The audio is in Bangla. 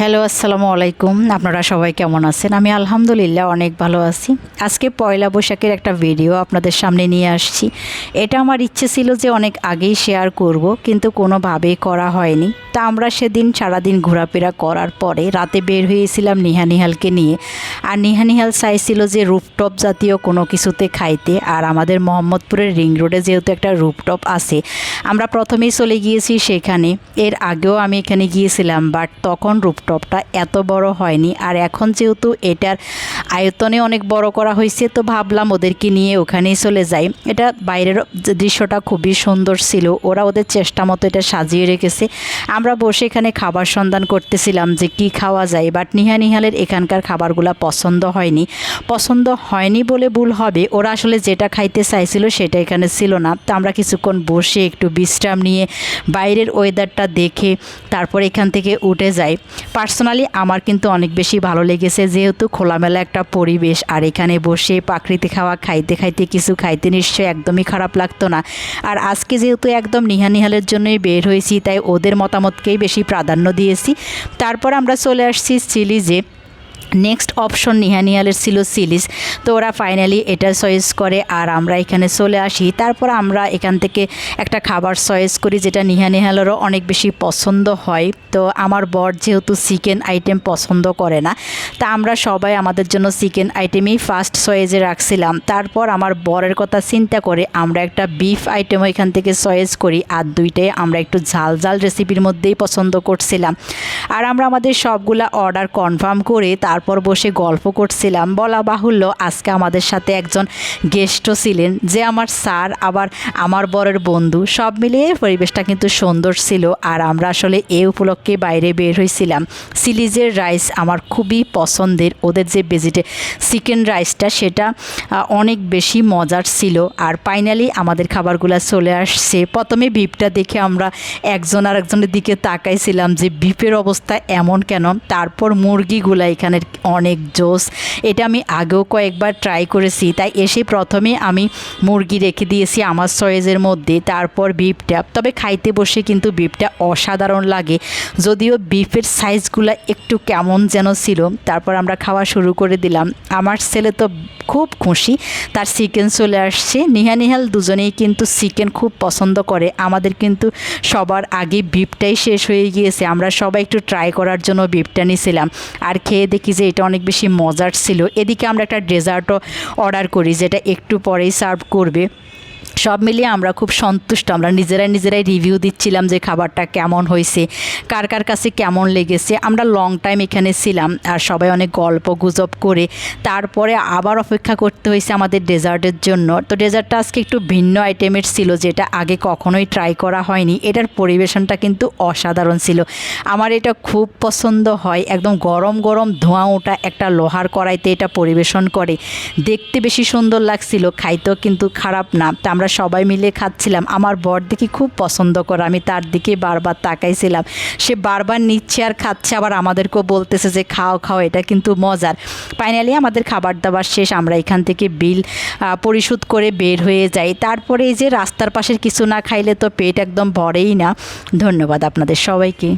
হ্যালো, আসসালামু আলাইকুম। আপনারা সবাই কেমন আছেন? আমি আলহামদুলিল্লাহ অনেক ভালো আছি। আজকে পয়লা বৈশাখের একটা ভিডিও আপনাদের সামনে নিয়ে আসছি। এটা আমার ইচ্ছে ছিল যে অনেক আগেই শেয়ার করব, কিন্তু কোনোভাবেই করা হয়নি। তা আমরা সেদিন সারাদিন ঘোরাফেরা করার পরে রাতে বের হয়েছিলাম নিহানিহালকে নিয়ে। আর নিহানিহাল চাইছিল যে রুপটপ জাতীয় কোনো কিছুতে খাইতে। আর আমাদের মোহাম্মদপুরের রিং রোডে যেহেতু একটা রুপটপ আছে, আমরা প্রথমেই চলে গিয়েছি সেখানে। এর আগেও আমি এখানে গিয়েছিলাম বাট তখন রুপটপটা এত বড় হয়নি। আর এখন যেহেতু এটার আয়তনে অনেক বড় করা হয়েছে, তো ভাবলাম ওদেরকে নিয়ে ওখানেই চলে যাই। এটা বাইরের দৃশ্যটা খুবই সুন্দর ছিল, ওরা ওদের চেষ্টা মতো এটা সাজিয়ে রেখেছে। আমরা বসে এখানে খাবার সন্ধান করতেছিলাম যে কি খাওয়া যায় বাট নিহা নিহালের এখানকার খাবারগুলো পছন্দ হয়নি। পছন্দ হয়নি বলে ভুল হবে, ওরা আসলে যেটা খাইতে চাইছিল সেটা এখানে ছিল না। তো আমরা কিছুক্ষণ বসে একটু বিশ্রাম নিয়ে বাইরের ওয়েদারটা দেখে তারপর এখান থেকে উঠে যাই। পার্সোনালি আমার কিন্তু অনেক বেশি ভালো লেগেছে, যেহেতু খোলামেলা একটা পরিবেশ আর এখানে বসে প্রাকৃতিক খাওয়া খাইতে খাইতে কিছু খাইতে নিশ্চয়ই একদমই খারাপ লাগতো না। আর আজকে যেহেতু একদম নিহা নিহালের জন্যই বের হয়েছি, তাই ওদের মতামতকেই বেশি প্রাধান্য দিয়েছি। তারপর আমরা চলে আসছি সিলিজে নেক্সট অপশন নিহানিয়ালের ছিল সিলিস তো ওরা ফাইনালি এটা চয়েস করে আর আমরা এখানে চলে আসি। তারপর আমরা এখান থেকে একটা খাবার চয়েস করি যেটা নিহানিহালেরও অনেক বেশি পছন্দ হয়। তো আমার বর যেহেতু চিকেন আইটেম পছন্দ করে না, তা আমরা সবাই আমাদের জন্য চিকেন আইটেমই ফার্স্ট চয়েসে রাখছিলাম। তারপর আমার বরের কথা চিন্তা করে আমরা একটা বিফ আইটেমও এখান থেকে চয়েস করি আর দুইটাই আমরা একটু ঝাল ঝাল রেসিপির মধ্যেই পছন্দ করছিলাম। আর আমরা আমাদের সবগুলা অর্ডার কনফার্ম করে তারপর বসে গল্প করছিলাম। বলা বাহুল্য আজকে আমাদের সাথে একজন গেস্টও ছিলেন, যে আমার স্যার, আবার আমার বরের বন্ধু। সব মিলিয়ে পরিবেশটা কিন্তু সুন্দর ছিল আর আমরা আসলে এ উপলক্ষে বাইরে বের হয়েছিলাম। সিলিজের রাইস আমার খুবই পছন্দের। ওদের যে ভেজিটে, চিকেন রাইসটা সেটা অনেক বেশি মজার ছিল। আর ফাইনালি আমাদের খাবারগুলো চলে আসছে। প্রথমে বিপটা দেখে আমরা একজন আর একজনের দিকে তাকাইছিলাম যে বিপের অবস্থা এমন কেন? তারপর মুরগিগুলা এখানের অনেক জোস। এটা আমি আগেও কয়েকবার ট্রাই করেছি। তাই এসে প্রথমে আমি মুরগি রেখে দিয়েছি আমার সয়েজের মধ্যে, তারপর বিফটা তবে খাইতে বসে কিন্তু বিফটা অসাধারণ লাগে। যদিও বিফের সাইজগুলো একটু কেমন যেন ছিল, তারপর আমরা খাওয়া শুরু করে দিলাম। আমার ছেলে তো খুব খুশি, তার চিকেন চলে আসছে। নিহা নিহাল দুজনেই কিন্তু চিকেন খুব পছন্দ করে। আমাদের কিন্তু সবার আগে বিফটাই শেষ হয়ে গিয়েছে। আমরা সবাই একটু ট্রাই করার জন্য বিফটা নিয়েছিলাম আর খেয়ে দেখি যে এটা অনেক বেশি মজার ছিল। এদিকে আমরা একটা ডেজার্টও অর্ডার করি, যেটা একটু পরেই সার্ভ করবে। সব মিলিয়ে আমরা খুব সন্তুষ্ট। আমরা নিজেরাই নিজেরাই রিভিউ দিচ্ছিলাম যে খাবারটা কেমন হয়েছে, কার কার কাছে কেমন লেগেছে। আমরা লং টাইম এখানে ছিলাম আর সবাই অনেক গল্প গুজব করে, তারপরে আবার অপেক্ষা করতে হয়েছে আমাদের ডেজার্টের জন্য। তো ডেজার্টটা আজকে একটু ভিন্ন আইটেমের ছিল যেটা আগে কখনোই ট্রাই করা হয়নি। এটার পরিবেশনটা কিন্তু অসাধারণ ছিল। আমার এটা খুব পছন্দ হয়। একদম গরম গরম ধোঁয়া ওঠা একটা লোহার কড়াইতে এটা পরিবেশন করে। দেখতে বেশি সুন্দর লাগছিল, খাইতেও কিন্তু খারাপ না। তা আমরা সবাই মিলে খাচ্ছিলাম। আমার বর দেখি খুব পছন্দ করে, আমি তার দিকে বারবার তাকাইছিলাম। সে বারবার নিচ্ছে আর খাচ্ছে, আবার আমাদেরকেও বলতেছে যে, খাও খাও, এটা কিন্তু মজার। ফাইনালি আমাদের খাবার দাবার শেষ, আমরা এখান থেকে বিল পরিশোধ করে বের হয়ে যাই। তারপরে এই যে রাস্তার পাশের কিছু না খাইলে তো পেট একদম ভরেই না। ধন্যবাদ আপনাদের সবাইকে।